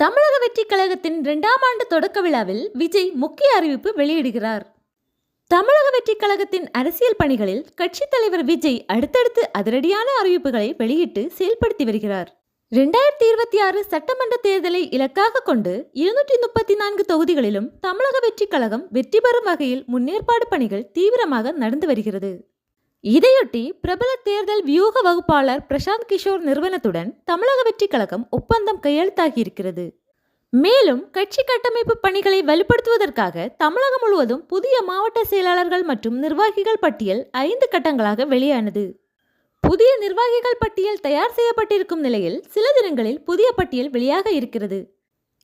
தமிழக வெற்றி கழகத்தின் இரண்டாம் ஆண்டு தொடக்க விழாவில் விஜய் முக்கிய அறிவிப்பு வெளியிடுகிறார். தமிழக வெற்றி கழகத்தின் அரசியல் பணிகளில் கட்சித் தலைவர் விஜய் அடுத்தடுத்து அதிரடியான அறிவிப்புகளை வெளியிட்டு செயல்படுத்தி வருகிறார். இரண்டாயிரத்தி இருபத்தி ஆறு சட்டமன்ற தேர்தலை இலக்காக கொண்டு இருநூற்றி முப்பத்தி நான்கு தொகுதிகளிலும் தமிழக வெற்றி கழகம் வெற்றி பெறும் வகையில் முன்னேற்பாடு பணிகள் தீவிரமாக நடந்து வருகிறது. இதையொட்டி பிரபல தேர்தல் வியூக வகுப்பாளர் பிரசாந்த் கிஷோர் நிறுவனத்துடன் தமிழக வெற்றி கழகம் ஒப்பந்தம் கையெழுத்தாகியிருக்கிறது. மேலும் கட்சி கட்டமைப்பு பணிகளை வலுப்படுத்துவதற்காக தமிழகம் முழுவதும் புதிய மாவட்ட செயலாளர்கள் மற்றும் நிர்வாகிகள் பட்டியல் ஐந்து கட்டங்களாக வெளியானது. புதிய நிர்வாகிகள் பட்டியல் தயார் செய்யப்பட்டிருக்கும் நிலையில் சில தினங்களில் புதிய பட்டியல் வெளியாக இருக்கிறது.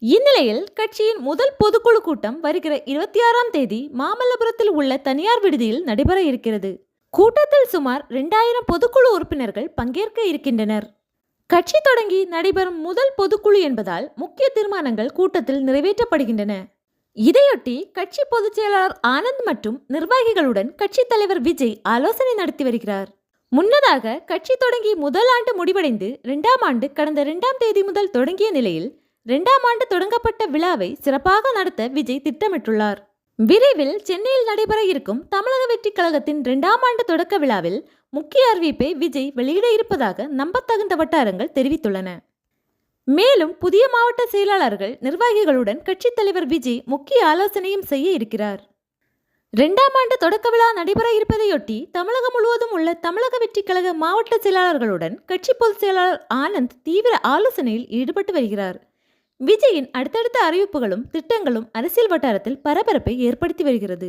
இந்நிலையில் கட்சியின் முதல் பொதுக்குழு கூட்டம் வருகிற இருபத்தி ஆறாம் தேதி மாமல்லபுரத்தில் உள்ள தனியார் விடுதியில் நடைபெற இருக்கிறது. கூட்டத்தில் சுமார் இரண்டாயிரம் பொதுக்குழு உறுப்பினர்கள் பங்கேற்க இருக்கின்றனர். கட்சி தொடங்கி நடைபெறும் முதல் பொதுக்குழு என்பதால் முக்கிய தீர்மானங்கள் கூட்டத்தில் நிறைவேற்றப்படுகின்றன. இதையொட்டி கட்சி பொதுச் செயலாளர் ஆனந்த் மற்றும் நிர்வாகிகளுடன் கட்சித் தலைவர் விஜய் ஆலோசனை நடத்தி வருகிறார். முன்னதாக கட்சி தொடங்கி முதல் ஆண்டு முடிவடைந்து இரண்டாம் ஆண்டு கடந்த இரண்டாம் தேதி முதல் தொடங்கிய நிலையில் இரண்டாம் ஆண்டு தொடங்கப்பட்ட விழாவை சிறப்பாக நடத்த விஜய் திட்டமிட்டுள்ளார். விரைவில் சென்னையில் நடைபெற இருக்கும் தமிழக வெற்றி கழகத்தின் இரண்டாம் ஆண்டு தொடக்க விழாவில் முக்கிய அறிவிப்பை விஜய் வெளியிட இருப்பதாக நம்பத்தகுந்த வட்டாரங்கள் தெரிவித்துள்ளன. மேலும் புதிய மாவட்ட செயலாளர்கள் நிர்வாகிகளுடன் கட்சித் தலைவர் விஜய் முக்கிய ஆலோசனையும் செய்ய இருக்கிறார். இரண்டாம் ஆண்டு தொடக்க விழா நடைபெற இருப்பதையொட்டி தமிழகம் முழுவதும் உள்ள தமிழக வெற்றி கழக மாவட்ட செயலாளர்களுடன் கட்சி பொதுச் செயலாளர் ஆனந்த் தீவிர ஆலோசனையில் ஈடுபட்டு வருகிறார். விஜயின் அடுத்தடுத்த அறிவிப்புகளும் திட்டங்களும் அரசியல் வட்டாரத்தில் பரபரப்பை ஏற்படுத்தி வருகிறது.